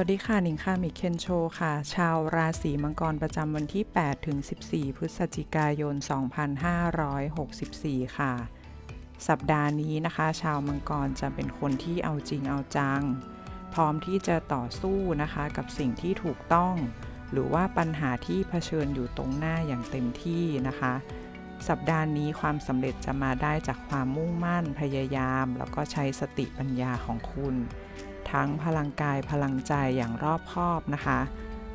วัสดีค่ะหนิงค่ะมิเคนโชค่ะ ชาวราศีมังกรประจำวันที่ 8 ถึง 14 พฤศจิกายน 2564 ค่ะ สัปดาห์นี้นะคะ ชาวมังกรจะเป็นคนที่เอาจริงเอาจัง พร้อมที่จะต่อสู้นะคะกับสิ่งที่ถูกต้อง หรือว่าปัญหาที่เผชิญอยู่ตรงหน้าอย่างเต็มที่นะคะ สัปดาห์นี้ความสำเร็จจะมาได้จากความมุ่งมั่นพยายาม แล้วก็ใช้สติปัญญาของคุณ ทั้งพลังกายพลังใจอย่างรอบคอบนะคะ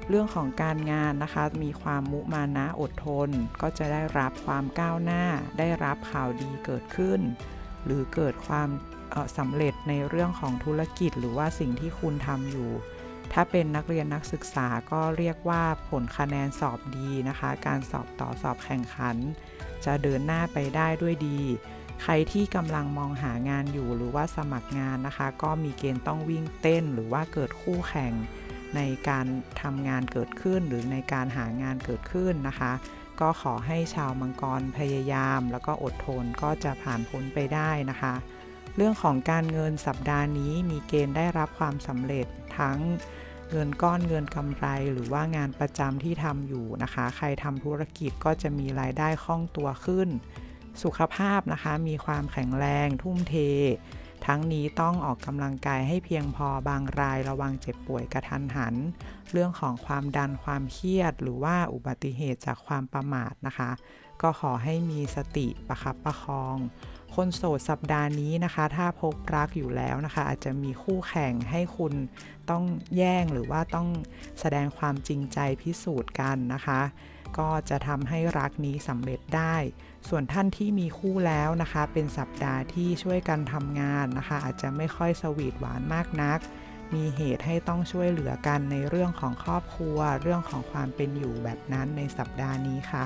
เรื่องของการงานนะคะมีความมุมานะอดทน ก็จะได้รับความก้าวหน้า ได้รับข่าวดีเกิดขึ้น หรือเกิดความสำเร็จในเรื่องของธุรกิจหรือว่าสิ่งที่คุณทำอยู่ ถ้าเป็นนักเรียนนักศึกษาก็เรียกว่าผลคะแนนสอบดีนะคะ การสอบต่อสอบแข่งขัน จะเดินหน้าไปได้ด้วยดี ใครที่กำลังมองหางานอยู่หรือว่าสมัครงานนะคะ ก็มีเกณฑ์ต้องวิ่งเต้นหรือว่าเกิดคู่แข่งในการทำงานเกิดขึ้นหรือในการหางานเกิดขึ้นนะคะ ก็ขอให้ชาวมังกรพยายาม แล้วก็อดทนก็จะผ่านพ้นไปได้นะคะ เรื่องของการเงินสัปดาห์นี้มีเกณฑ์ได้รับความสำเร็จทั้งเงินก้อนเงินกำไรหรือว่างานประจำที่ทำอยู่นะคะ ใครทำธุรกิจก็จะมีรายได้คล่องตัวขึ้น สุขภาพนะคะ มีความแข็งแรงทุ่มเท ทั้งนี้ต้องออกกำลังกายให้เพียงพอบางรายระวังเจ็บป่วยกระทันหัน เรื่องของความดันความเครียด หรือว่าอุบัติเหตุจากความประมาทนะคะ ก็ขอให้มีสติประคับประคอง คนโสดสัปดาห์นี้นะคะ ถ้าพบรักอยู่แล้วนะคะ อาจจะมีคู่แข่งให้คุณต้องแย่งหรือว่าต้องแสดงความจริงใจพิสูจน์กันนะคะ ก็จะทำให้รักนี้สำเร็จได้ ส่วนท่านที่มีคู่แล้วนะคะ เป็นสัปดาห์ที่ช่วยกันทำงานนะคะ อาจจะไม่ค่อยสวีทหวานมากนัก มีเหตุให้ต้องช่วยเหลือกันในเรื่องของครอบครัว เรื่องของความเป็นอยู่แบบนั้นในสัปดาห์นี้ค่ะ